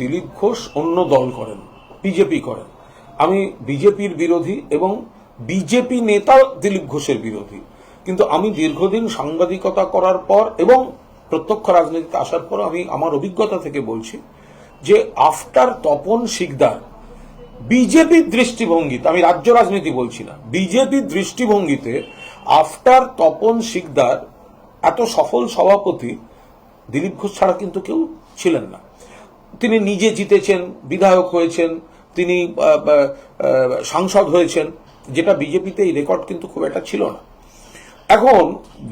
দিলীপ ঘোষ অন্য দল করেন, বিজেপি করেন। আমি বিজেপির বিরোধী এবং বিজেপি নেতা দিলীপ ঘোষের বিরোধী। কিন্তু আমি দীর্ঘদিন সাংবাদিকতা করার পর এবং প্রত্যক্ষ রাজনীতিতে আসার পর আমি আমার অভিজ্ঞতা থেকে বলছি যে আফটার তপন শিকদার বিজেপির দৃষ্টিভঙ্গিতে, আমি রাজ্য রাজনীতি বলছি না বিজেপির দৃষ্টিভঙ্গিতে আফটার তপন শিকদার এত সফল সভাপতি দিলীপ ঘোষ ছাড়া কিন্তু কেউ ছিলেন না। তিনি নিজে জিতেছেন, বিধায়ক হয়েছেন, তিনি সাংসদ হয়েছেন, যেটা বিজেপিতে এই রেকর্ড কিন্তু খুব একটা ছিল না। এখন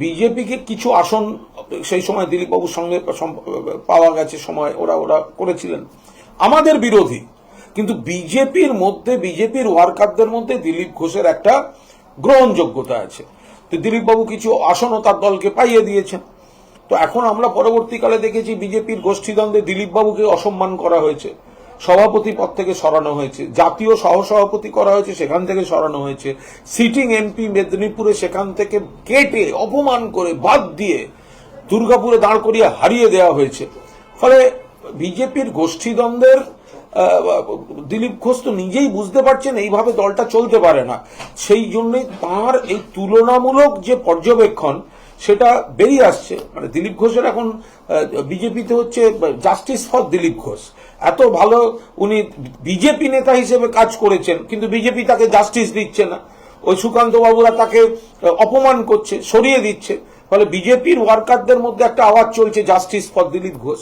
বিজেপিকে কিছু আসন সেই সময় দিলীপবাবুর সঙ্গে পাওয়া গেছে সময়, ওরা ওরা করেছিলেন। আমাদের বিরোধী, কিন্তু বিজেপির মধ্যে, বিজেপির ওয়ার্কারদের মধ্যে দিলীপ ঘোষের একটা গ্রহণযোগ্যতা আছে। তো দিলীপবাবু কিছু আসনও তার দলকে পাইয়ে দিয়েছেন। তো এখন আমরা পরবর্তীকালে দেখেছি বিজেপির গোষ্ঠীদ্বন্দ্বে দিলীপবাবুকে অসম্মান করা হয়েছে, সভাপতি পদ থেকে সরানো হয়েছে, জাতীয় সহসভাপতি করা হয়েছে, সেখান থেকে সরানো হয়েছে সিটিং এমপি মেদিনীপুরে সেখান থেকে কেটে, অপমান করে, বাদ দিয়ে দুর্গাপুরে দাঁড় করিয়ে হারিয়ে দেওয়া হয়েছে। ফলে বিজেপির গোষ্ঠীদ্বন্দ্বের দিলীপ ঘোষ তো নিজেই বুঝতে পারছেন এইভাবে দলটা চলতে পারে না। সেই জন্যই তার এই তুলনামূলক যে পর্যবেক্ষণ সেটা বেরিয়ে আসছে। মানে দিলীপ ঘোষের এখন বিজেপিতে হচ্ছে জাস্টিস ফর দিলীপ ঘোষ। এত ভালো উনি বিজেপি নেতা হিসেবে কাজ করেছেন, কিন্তু বিজেপি তাকে জাস্টিস দিচ্ছে না। ওই সুকান্ত বাবুরা তাকে অপমান করছে, সরিয়ে দিচ্ছে। ফলে বিজেপির ওয়ার্কারদের মধ্যে একটা আওয়াজ চলছে জাস্টিস ফর দিলীপ ঘোষ।